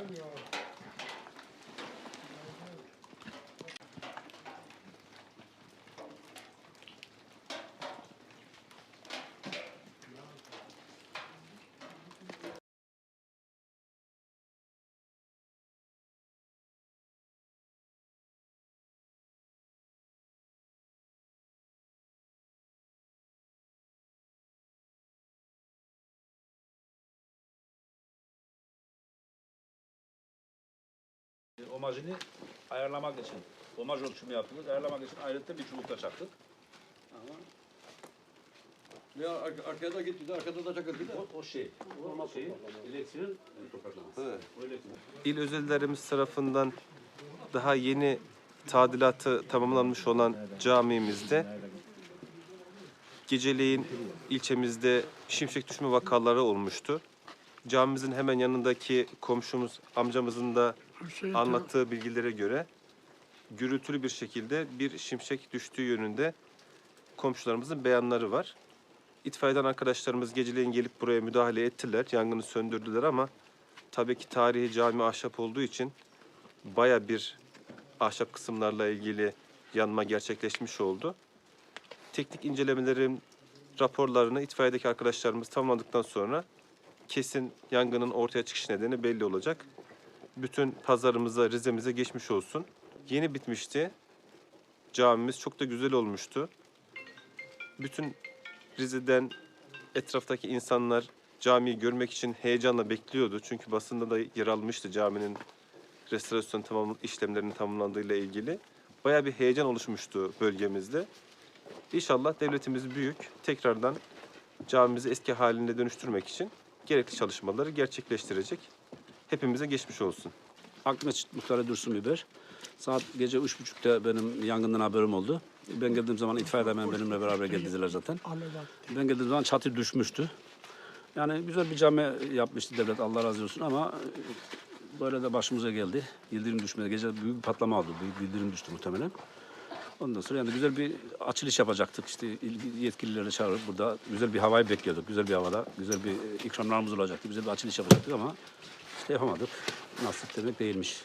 Hadi yavrum. Omajını ayarlamak için, omaj ölçümü yaptık. Ayarlamak için ayrıca bir çubukla çaktık. Ya ar- arkaya da gitti de arkada da çakıldı da. O, o şey, o şey, elektriğin. O elektrik. İl özellerimiz tarafından daha yeni tadilatı tamamlanmış olan camimizde geceleyin ilçemizde şimşek düşme vakaları olmuştu. Camimizin hemen yanındaki komşumuz amcamızın da anlattığı bilgilere göre gürültülü bir şekilde bir şimşek düştüğü yönünde komşularımızın beyanları var. İtfaiyeden arkadaşlarımız geceleyin gelip buraya müdahale ettiler. Yangını söndürdüler ama tabii ki tarihi cami ahşap olduğu için baya bir ahşap kısımlarla ilgili yanma gerçekleşmiş oldu. Teknik incelemelerin raporlarını itfaiyedeki arkadaşlarımız tamamladıktan sonra kesin yangının ortaya çıkış nedeni belli olacak. Bütün pazarımıza, Rize'mize geçmiş olsun. Yeni bitmişti. Camimiz çok da güzel olmuştu. Bütün Rize'den etraftaki insanlar camiyi görmek için heyecanla bekliyordu. Çünkü basında da yer almıştı caminin restorasyon tamam işlemlerinin tamamlandığıyla ilgili. Bayağı bir heyecan oluşmuştu bölgemizde. İnşallah devletimiz büyük. Tekrardan camimizi eski haline dönüştürmek için gerekli çalışmaları gerçekleştirecek. Hepimize geçmiş olsun. Akmeçit Muhtarı Dursun Biber. Saat gece üç buçukta benim yangından haberim oldu. Ben geldiğim zaman itfaiye hemen benimle beraber geldiler zaten. Ben geldiğim zaman çatı düşmüştü. Yani güzel bir cami yapmıştı devlet Allah razı olsun ama böyle de başımıza geldi. Yıldırım düşmedi. Gece büyük bir patlama oldu. Büyük bir yıldırım düştü muhtemelen. Ondan sonra yani güzel bir açılış yapacaktık. İşte ilgili yetkilileri çağırıp burada güzel bir havayı bekliyorduk. Güzel bir havada, güzel bir ikramlarımız olacaktı. Güzel bir açılış yapacaktık ama işte yapamadık. Nasip demek değilmiş.